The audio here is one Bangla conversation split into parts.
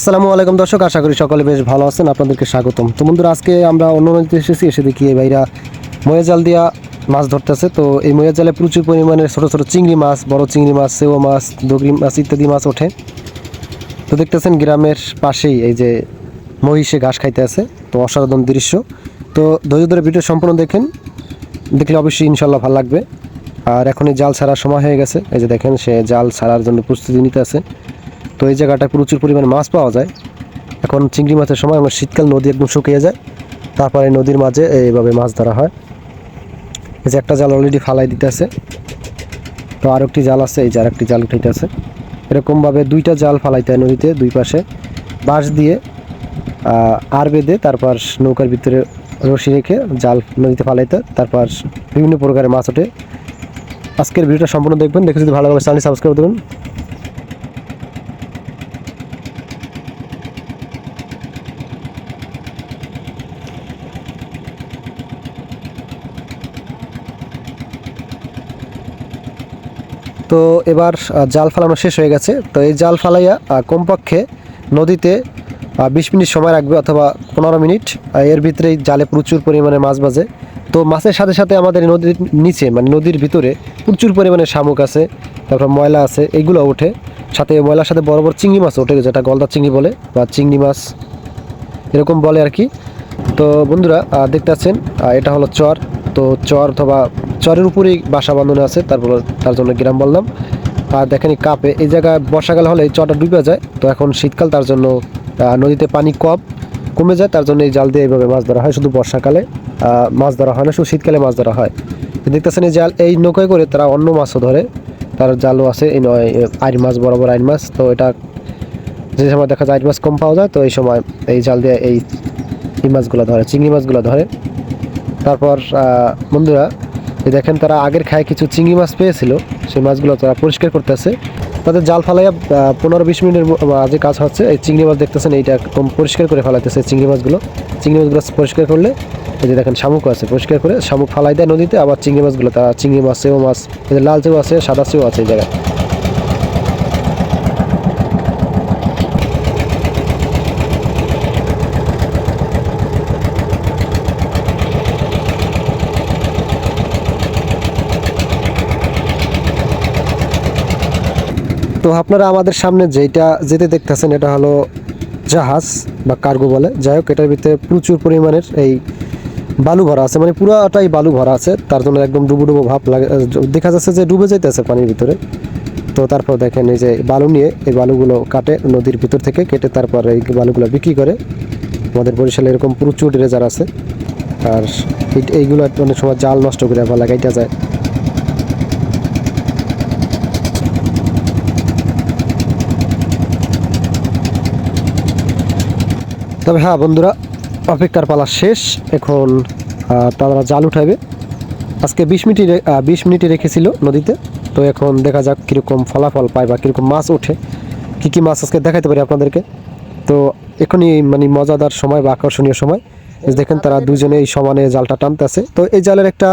আসসালামু আলাইকুম দর্শক, আশা করি সকলে বেশ ভালো আছেন, আপনাদেরকে স্বাগতম। তো বন্ধুরা, আজকে আমরা অন্য নদীতে এসেছি, এসে দেখি এই ভাইরা ময়া জাল দিয়া মাছ ধরতেছে। তো এই ময়া জালে প্রচুর পরিমাণে ছোটো ছোটো চিংড়ি মাছ, বড় চিংড়ি মাছ, সেও মাছ, দগরি মাছ ইত্যাদি মাছ ওঠে। তো দেখতেছেন গ্রামের পাশেই এই যে মহিষে ঘাস খাইতে আছে, তো অসাধারণ দৃশ্য। তো ধৈর্য ধরে ভিডিও সম্পূর্ণ দেখেন, দেখলে অবশ্যই ইনশাল্লাহ ভালো লাগবে। আর এখন এই জাল ছাড়ার সময় হয়ে গেছে, এই যে দেখেন সে জাল ছাড়ার জন্য প্রস্তুতি নিতে আছে। তো এই জায়গাটায় প্রচুর পরিমাণে মাছ পাওয়া যায়। এখন চিংড়ি মাছের সময় আমরা শীতকাল নদী একদম শুকিয়ে যায়। তারপরে নদীর মাঝে এইভাবে মাছ ধরা হয়। এই যে একটা জাল অলরেডি ফালাই দিতে আছে তো আর একটি জাল আছে, এই যে আরেকটি জাল উঠাইতে আছে এরকমভাবে দুইটা জাল ফালাইতে হয় নদীতে দুই পাশে। বাঁশ দিয়ে আর বেঁধে তারপর নৌকার ভিতরে রশি রেখে জাল নদীতে ফালাইতে। তারপর বিভিন্ন প্রকারের মাছ ওঠে। আজকের ভিডিওটা সম্পূর্ণ দেখবেন। দেখে যদি ভালো লাগে চ্যানেল সাবস্ক্রাইব দেবেন। তো এবার জাল ফালানো শেষ হয়ে গেছে। তো এই জাল ফালাইয়া কমপক্ষে নদীতে বিশ মিনিট সময় রাখবে অথবা পনেরো মিনিট। এর ভিতরেই জালে প্রচুর পরিমাণে মাছ বাজে। তো মাছের সাথে সাথে আমাদের নদীর নিচে মানে নদীর ভিতরে প্রচুর পরিমাণে শামুক আছে, তারপর ময়লা আছে এইগুলো ওঠে। সাথে ময়লার সাথে বড় বড় চিংড়ি মাছ ওঠে, যেটা গলদা চিংড়ি বলে বা চিংড়ি মাছ, এরকম বলে আর কি। তো বন্ধুরা দেখতে পাচ্ছেন এটা হলো চর। তো চর অথবা চরের উপরেই বাসা বাঁধানো আছে, তারপর তার জন্য গ্রাম বললাম। আর দেখেন কাপে, এই জায়গায় বর্ষাকাল হলে চরটা ডুবে যায়, তো এখন শীতকাল, তার জন্য নদীতে পানি কম, কমে যায়, তার জন্য এই জাল দিয়ে এইভাবে মাছ ধরা হয়, শুধু বর্ষাকালে মাছ ধরা হয় না, শুধু শীতকালে মাছ ধরা হয়। দেখতেছেন এই জাল, এই নৌকায় করে তারা অন্য মাছও ধরে, তার জালও আছে, এই নয় আইর মাছ, বরাবর আইর মাছ, তো এটা যে সময় দেখা যায় আইর মাছ কম পাওয়া যায়, তো এই সময় এই জাল দিয়ে এই এই মাছগুলো ধরে, চিংড়ি মাছগুলো ধরে। তারপর বন্ধুরা, এই দেখেন তারা আগের খায় কিছু চিংড়ি মাছ পেয়েছিল। সেই মাছগুলো তারা পরিষ্কার করতেছে। তাদের জাল ফালাইয়া পনেরো বিশ মিনিটের মাঝে কাজ হচ্ছে, এই চিংড়ি মাছ দেখতেছেন, এইটা একদম পরিষ্কার করে ফেলাইতেছে চিংড়ি মাছগুলো। চিংড়ি মাছগুলো পরিষ্কার করলে, এই যে দেখেন শামুক আছে, পরিষ্কার করে শামুক ফালাই দেয় নদীতে, আবার চিংড়ি মাছগুলো, তারা চিংড়ি মাছ, সেও মাছ যে লাল চেউ আছে, সাদা চেউ আছে এই জায়গায়। তো আপনারা আমাদের সামনে যেটা যেতে দেখতেছেন, এটা হলো জাহাজ বা কার্গো বলে। যাই হোক, এটার ভিতরে প্রচুর পরিমাণের এই বালু ভরা আছে মানে পুরাটাই বালু ভরা আছে। তার জন্য একদম ডুবো ডুবো ভাব লাগে, দেখা যাচ্ছে যে ডুবে যাইতেছে পানির ভিতরে। তো তারপর দেখেন এই যে বালু নিয়ে এই বালুগুলো কাটে নদীর ভিতর থেকে, কেটে তারপর এই বালুগুলো বিক্রি করে। আমাদের বরিশালে এরকম প্রচুর ড্রেজার আছে। আর এই- এইগুলো অনেক সময় জাল নষ্ট করে আবার লাগাইটা যায়। তবে হ্যাঁ বন্ধুরা, অপেক্ষার পালা শেষ। এখন তারা জাল উঠাবে। আজকে বিশ মিনিটে বিশ মিনিটে রেখেছিল নদীতে। তো এখন দেখা যাক কীরকম ফলাফল পায় বা কীরকম মাছ ওঠে। কী কী মাছ আজকে দেখাতে পারি আপনাদেরকে? তো এখনই মানে মজাদার সময় বা আকর্ষণীয় সময়। দেখেন, তারা দুজনে এই সমানে জালটা টানতেছে। তো এই জালের একটা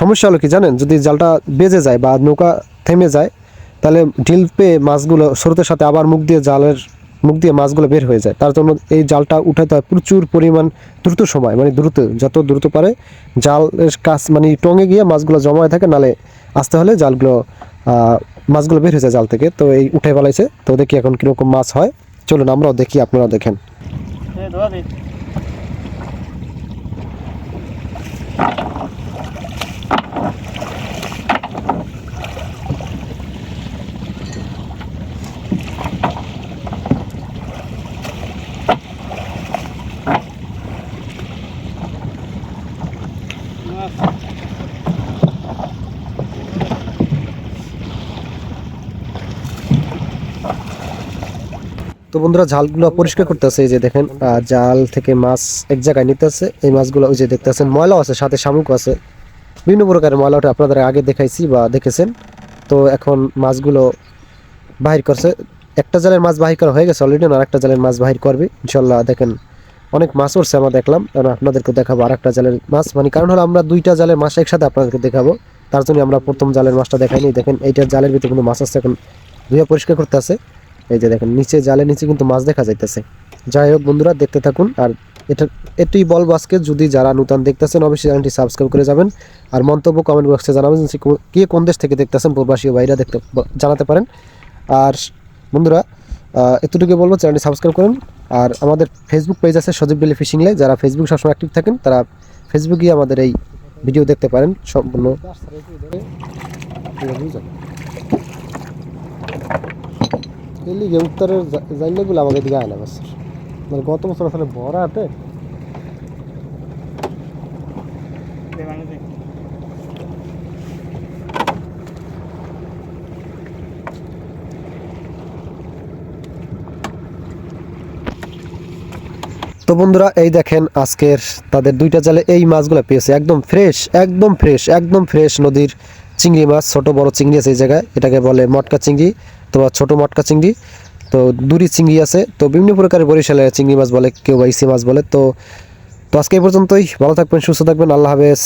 সমস্যা হলো কি জানেন? যদি জালটা বেজে যায় বা নৌকা থেমে যায়, তাহলে ঢিল পেয়ে মাছগুলো স্রোতের সাথে আবার মুখ দিয়ে জালের মুখ দিয়ে মাছগুলো বের হয়ে যায়। তার জন্য এই জালটা উঠাতে হয় প্রচুর পরিমাণ দ্রুত সময় মানে দ্রুত, যত দ্রুত পারে জালের কাজ মানে টঙে গিয়ে মাছগুলো জমায় থাকে, নালে আসতে হলে জালগুলো মাছগুলো বের হয়ে যায় জাল থেকে। তো এই উঠে ফেলাইছে। তো দেখি এখন কীরকম মাছ হয়। চলুন আমরাও দেখি, আপনারাও দেখেন। তো বন্ধুরা জালগুলো পরিষ্কার করতেছে, এই যে দেখেন জাল থেকে মাছ এক জায়গায় নিতেছে। এই মাছগুলো ওই যে দেখতেছেন, ময়লাও আছে, সাথে শামুক আছে। বিভিন্ন প্রকারের ময়লা, ওটা আপনাদের আগে দেখাইছি বা দেখেছেন। তো এখন মাছগুলো বাহির করছে। একটা জালের মাছ বাহির করা হয়ে গেছে অলরেডি আর একটা জালের মাছ বাহির করবে ইনশাল্লাহ দেখেন, অনেক মাছ উঠছে, আমরা দেখলাম। এবং আপনাদেরকে দেখাবো আর একটা জালের মাছ। মানে কারণ হলো, আমরা দুইটা জালের মাছ একসাথে আপনাদেরকে দেখাবো। তার জন্য আমরা প্রথম জালের মাছটা দেখাইনি। দেখেন, এইটার জালের ভিতরে কোনো মাছ আছে এখন। ধুয়ে পরিষ্কার করতে আছে। এই যে দেখেন, নিচে জালের নিচে কিন্তু মাছ দেখা যাইতেছে। যাই হোক বন্ধুরা, দেখতে থাকুন। আর এটা, এটাই বলব আজকে। যদি যারা নতুন দেখতেছেন, অবশ্যই চ্যানেলটি সাবস্ক্রাইব করে যাবেন। আর মন্তব্য কমেন্ট বক্সে জানাবেন কো- কোন দেশ থেকে দেখতেছেন, প্রবাসী ও বাইরা দেখতে জানাতে পারেন। আর বন্ধুরা এতটুকু বলব, চ্যানেলটি সাবস্ক্রাইব করুন। আর আমাদের ফেসবুক পেজ আছে সজীব বেলি ফিশিং লাই যারা ফেসবুক সবসময় অ্যাক্টিভ থাকেন, তারা ফেসবুকে আমাদের এই ভিডিও দেখতে পারেন। সম্পূর্ণ এলিগে উত্তরের জাইলেগুলো আমাকে দিকে আয় না বছর মানে গত বছর আসলে ভরা হাতে। তো বন্ধুরা, এই দেখেন আজকের তাদের দুইটা জালে এই মাছগুলো পেয়েছে। একদম ফ্রেশ একদম ফ্রেশ একদম ফ্রেশ নদীর চিংড়ি মাছ, ছোট, বড় চিংড়ি আছে এই জায়গায়। এটাকে বলে মটকা চিংড়ি তো ছোট মটকা চিংড়ি। তো দুরি চিংড়ি আছে। তো বিভিন্ন প্রকারের বরিশালের চিংড়ি মাছ বলে, কেউ বা ইসি মাছ বলে। তো তো আজকে এই পর্যন্তই। ভালো থাকবেন, সুস্থ থাকবেন। আল্লাহ হাফেজ।